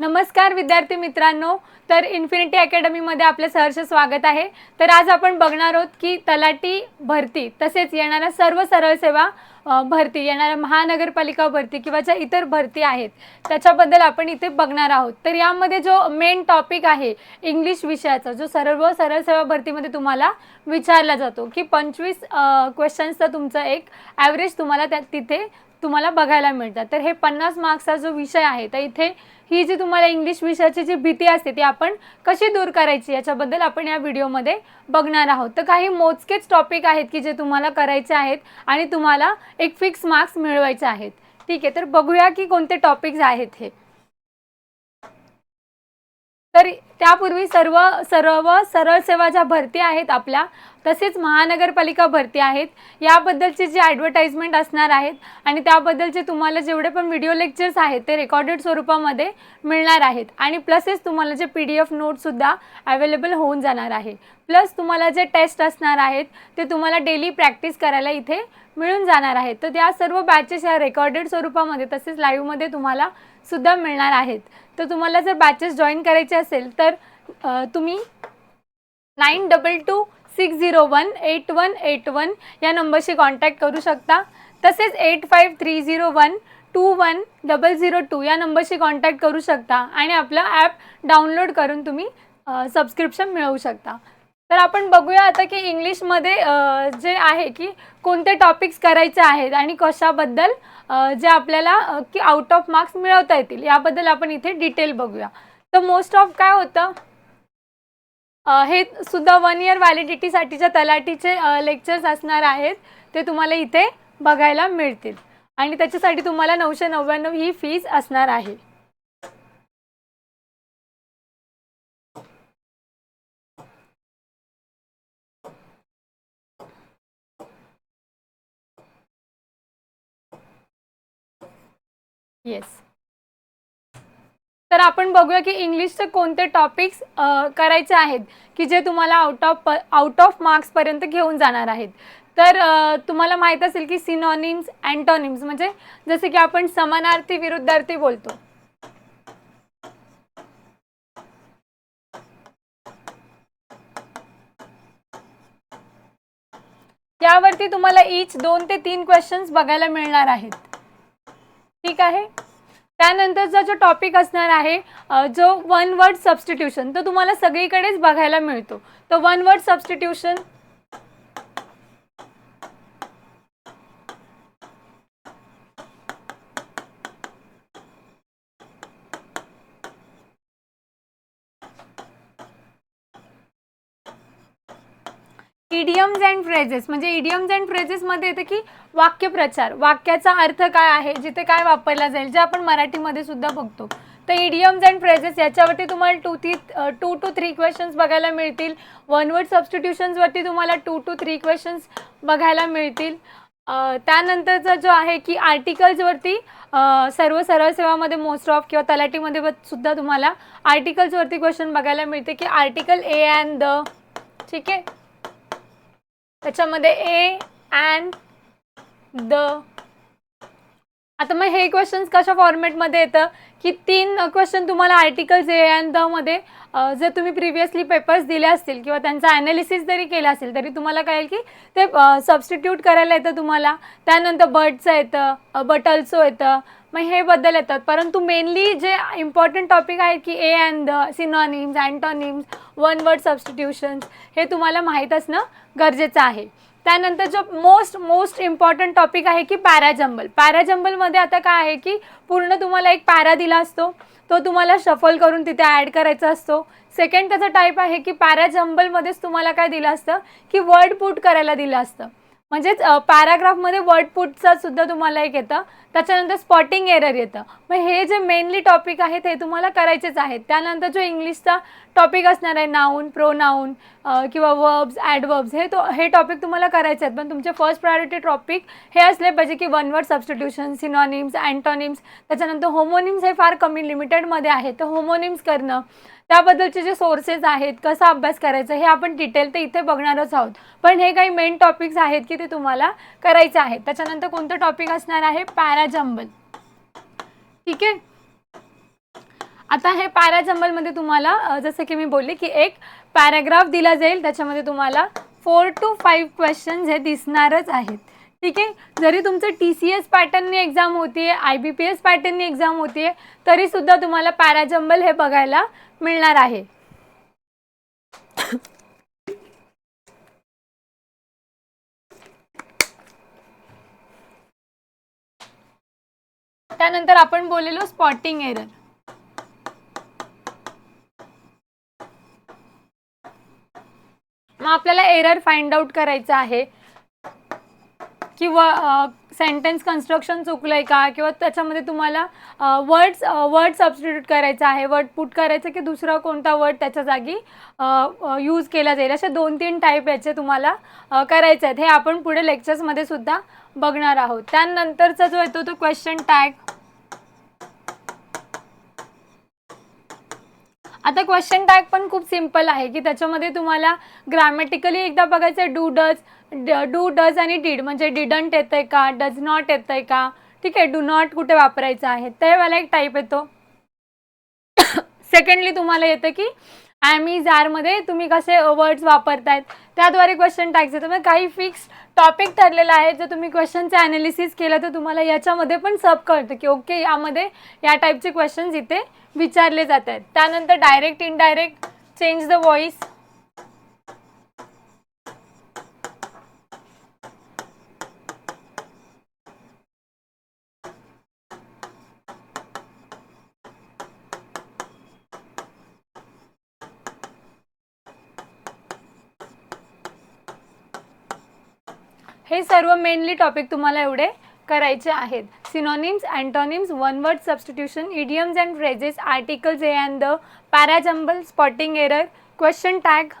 नमस्कार विद्यार्थी मित्रांनो. तर इन्फिनिटी अकॅडमीमध्ये आपलं सहर्ष स्वागत आहे. तर आज आपण बघणार आहोत की तलाटी भरती तसेच येणाऱ्या सर्व सरळ सेवा भरती येणाऱ्या महानगरपालिका भरती किंवा ज्या इतर भरती आहेत त्याच्याबद्दल आपण इथे बघणार आहोत. तर यामध्ये जो मेन टॉपिक आहे इंग्लिश विषयाचा जो सर्व सरळ सेवा भरतीमध्ये तुम्हाला विचारला जातो की पंचवीस क्वेश्चन्सचा तुमचा एक ॲव्हरेज तुम्हाला त्या तिथे तुम्हाला बघायला मिळतात. तर हे पन्नास मार्क्सचा जो विषय आहे तर इथे ही जी तुम्हाला इंग्लिश विषयाची जी भीती असते ती आपण कशी दूर करायची याच्याबद्दल आपण या व्हिडिओमध्ये बघणार आहोत. तर काही मोजकेच टॉपिक आहेत की जे तुम्हाला करायचे आहेत आणि तुम्हाला एक फिक्स मार्क्स मिळवायचे आहेत. ठीक आहे तर बघूया की कोणते टॉपिक्स आहेत हे. तर त्यापूर्वी सर्व सर्व सरळ सेवा ज्या भरती आहेत आपल्या तसेच महानगरपालिका भरती आहेत. याबद्दलचे जे ॲडव्हर्टाईजमेंट असणार आहेत आणि त्याबद्दलचे तुम्हाला जेवढे पण व्हिडिओ लेक्चर्स आहेत ते रेकॉर्डेड स्वरूपामध्ये मिळणार आहेत. आणि प्लसेस तुम्हाला जे पी डी एफ नोटसुद्धा अवेलेबल होऊन जाणार आहे. प्लस तुम्हाला जे टेस्ट असणार आहेत ते तुम्हाला डेली प्रॅक्टिस करायला इथे मिळून जाणार आहेत. तर त्या सर्व बॅचेस या रेकॉर्डेड स्वरूपामध्ये तसेच लाईव्हमध्ये तुम्हाला सुद्धा मिळणार आहेत. तर तुम्हाला जर बॅचेस जॉईन करायचे असेल तर तुम्ही nine double two six zero one eight one eight one या नंबरशी कॉन्टॅक्ट करू शकता. तसेच eight five three zero one two one double zero two या नंबरशी कॉन्टॅक्ट करू शकता आणि आपलं ॲप डाउनलोड करून तुम्ही सबस्क्रिप्शन मिळवू शकता. तर आपण बघूया आता की इंग्लिशमध्ये जे आहे की कोणते टॉपिक्स करायचे आहेत आणि कशाबद्दल जे आपल्याला की आउट ऑफ मार्क्स मिळवता येतील याबद्दल आपण इथे डिटेल बघूया. तर मोस्ट ऑफ काय होतं? हे सुद्धा वन इयर व्हॅलिडिटीसाठीच्या तलाठीचे लेक्चर्स असणार आहेत. ते तुम्हाला इथे बघायला मिळतील. आणि त्याच्यासाठी तुम्हाला नऊशे नव्याण्णव ही फीज असणार आहे. येस तर आपण बघूया की इंग्लिशचे कोणते टॉपिक्स करायचे आहेत की जे तुम्हाला आउट ऑफ आउट ऑफ मार्क्सपर्यंत घेऊन जाणार आहेत. तर तुम्हाला माहीत असेल की सिनॉनिम्स अँटॉनिम्स म्हणजे जसे की आपण समानार्थी विरुद्धार्थी बोलतो. यावरती तुम्हाला इच दोन ते तीन क्वेश्चन्स बघायला मिळणार आहेत. ठीक आहे? त्यानंतरचा जो टॉपिक असणार आहे जो वन वर्ड सबस्टिट्यूशन तो तुम्हाला सगळीकडेच बघायला मिळतो. तर one word substitution idioms and phrases म्हणजे इडियम्स अँड फ्रेजेसमध्ये येतं की वाक्यप्रचार. वाक्याचा अर्थ काय आहे? जिथे काय वापरला जाईल जे आपण मराठीमध्ये सुद्धा बघतो. तर इडियम्स अँड फ्रेजेस याच्यावरती तुम्हाला two three two two three questions बघायला मिळतील. वन वर्ड सबस्टिट्यूशन्सवरती तुम्हाला टू टू थ्री क्वेश्चन्स बघायला मिळतील. त्यानंतरचा जो आहे की आर्टिकल्सवरती सर्व सरळ सेवामध्ये मोस्ट ऑफ किंवा तलाटीमध्ये व- सुद्धा तुम्हाला आर्टिकल्सवरती क्वेश्चन बघायला मिळते की आर्टिकल ए अँड द ठीक आहे? त्याच्यामध्ये ए अँड द आता मग हे क्वेश्चन्स कशा फॉर्मॅटमध्ये येतं? की तीन क्वेश्चन तुम्हाला आर्टिकल्स ए अँड द मध्ये जर तुम्ही प्रिव्हियसली पेपर्स दिले असतील किंवा त्यांचा ॲनालिसिस जरी केला असेल तरी तुम्हाला कळेल की ते सबस्टिट्यूट करायला येतं तुम्हाला. त्यानंतर बर्डचं येतं बट अल्सो येतं. मग हे बद्दल येतात. परंतु मेनली जे इम्पॉर्टंट टॉपिक आहेत की a and the synonyms antonyms one word substitutions हे तुम्हाला माहीत असणं गरजेचं आहे. त्यानंतर जो मोस्ट मोस्ट इम्पॉर्टंट टॉपिक आहे की पॅराजंबल. पॅराजंबलमध्ये आता काय आहे की पूर्ण तुम्हाला एक पॅरा दिला असतो. तो तुम्हाला शफल करून तिथे ॲड करायचा असतो. सेकंड त्याचा टाईप आहे की पॅराजंबलमध्येच तुम्हाला काय दिलं असतं? की वर्ड पुट करायला दिलं असतं. म्हणजेच पॅराग्राफमध्ये वर्डपुटचं सुद्धा तुम्हाला एक येतं. त्याच्यानंतर स्पॉटिंग एरर येतं. मग हे जे मेनली टॉपिक आहेत हे तुम्हाला करायचेच आहेत. त्यानंतर जो इंग्लिशचा टॉपिक असणार आहे नाऊन प्रो नाऊन किंवा वर्ब्स ॲडवर्ब्स हे तो हे टॉपिक तुम्हाला करायचे आहेत. पण तुमचे फर्स्ट प्रायोरिटी टॉपिक हे असले पाहिजे की one word substitution synonyms antonyms त्याच्यानंतर होमोनिम्स हे फार कमी लिमिटेडमध्ये आहे. तर होमोनिम्स करणं त्याबद्दलचे जे सोर्सेस आहेत कसा अभ्यास करायचा हे आपण डिटेल तर इथे बघणारच आहोत. पण हे काही मेन टॉपिक्स आहेत की ते तुम्हाला करायचे आहेत. त्याच्यानंतर कोणतं टॉपिक असणार आहे? पॅराजंबल ठीक आहे? आता हे पॅराजंबलमध्ये तुम्हाला जसं की मी बोलले की एक पॅराग्राफ दिला जाईल. त्याच्यामध्ये तुम्हाला फोर टू फाईव्ह क्वेश्चन्स हे दिसणारच आहेत. ठीक आहे? जरी तुमचं टी सी एस पॅटर्ननी एक्झाम होतीये आय बी पी एस पॅटर्ननी एक्झाम होतीये तरीसुद्धा तुम्हाला पॅराजंबल हे बघायला मिळणार आहे. त्यानंतर आपण बोललेलो स्पॉटिंग एरर मग आपल्याला एरर फाइंड आउट करायचा आहे. किंवा सेंटेन्स कन्स्ट्रक्शन चुकलं आहे का? किंवा त्याच्यामध्ये तुम्हाला वर्ड्स वर्ड सबस्टिट्यूट करायचं आहे वर्ड पुट करायचं की दुसरा कोणता वर्ड त्याच्या जागी यूज केला जाईल? असे दोन तीन टाईप याचे तुम्हाला करायचे आहेत. हे आपण पुढे लेक्चर्समध्ये सुद्धा बघणार आहोत. त्यानंतरचा जो येतो तो क्वेश्चन टॅग आता क्वेश्चन टॅग पण खूप सिंपल आहे की त्याच्यामध्ये तुम्हाला ग्रॅमॅटिकली एकदा बघायचं डू डज डू डज आणि डीड म्हणजे डिडंट येतंय का डज नॉट येतंय का? ठीक आहे डू नॉट कुठे वापरायचं आहे? ते वाला एक टाईप येतो. सेकंडली तुम्हाला येतं की ॲमी इज तुम्ही कसे वर्ड्स वापरतायत त्याद्वारे क्वेश्चन टाकायचे. तर म्हणजे काही फिक्स टॉपिक ठरलेला आहे. जर तुम्ही क्वेश्चनचं ॲनालिसिस केलं तर तुम्हाला याच्यामध्ये पण सब कळतं की ओके यामध्ये या टाईपचे क्वेश्चन्स इथे विचारले जात आहेत त्यानंतर direct indirect change the voice हे सर्व मेनली टॉपिक तुम्हाला एवढे करायचे आहेत. Synonyms antonyms one word substitution idioms and phrases articles a and the parajumble spotting error question tag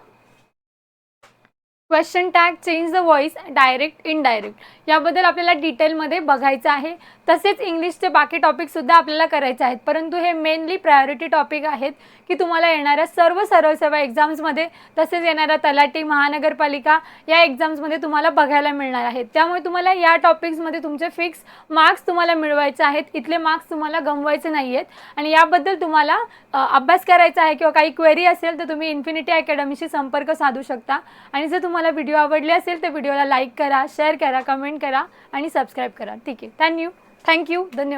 question tag change the voice direct indirect याबद्दल आपल्याला डिटेलमध्ये बघायचं आहे. तसेच इंग्लिशचे बाकी टॉपिकसुद्धा आपल्याला करायचे आहेत. परंतु हे मेनली प्रायोरिटी टॉपिक आहेत की तुम्हाला येणाऱ्या सर्व सरळ सेवा एक्झाम्समध्ये तसेच येणाऱ्या तलाठी महानगरपालिका या एक्झाम्समध्ये तुम्हाला बघायला मिळणार आहेत. त्यामुळे तुम्हाला या टॉपिक्समध्ये तुमचे फिक्स मार्क्स तुम्हाला मिळवायचे आहेत. इथले मार्क्स तुम्हाला गमवायचे नाही आहेत आणि याबद्दल तुम्हाला अभ्यास करायचा आहे किंवा काही क्वेरी असेल तर तुम्ही इन्फिनिटी अकॅडमीशी संपर्क साधू शकता. आणि जर तुम्हाला व्हिडिओ आवडले असेल तर व्हिडिओला लाईक करा शेअर करा कमेंट करा आणि सबस्क्राईब करा. ठीक आहे. थँक्यू थँक्यू धन्यवाद.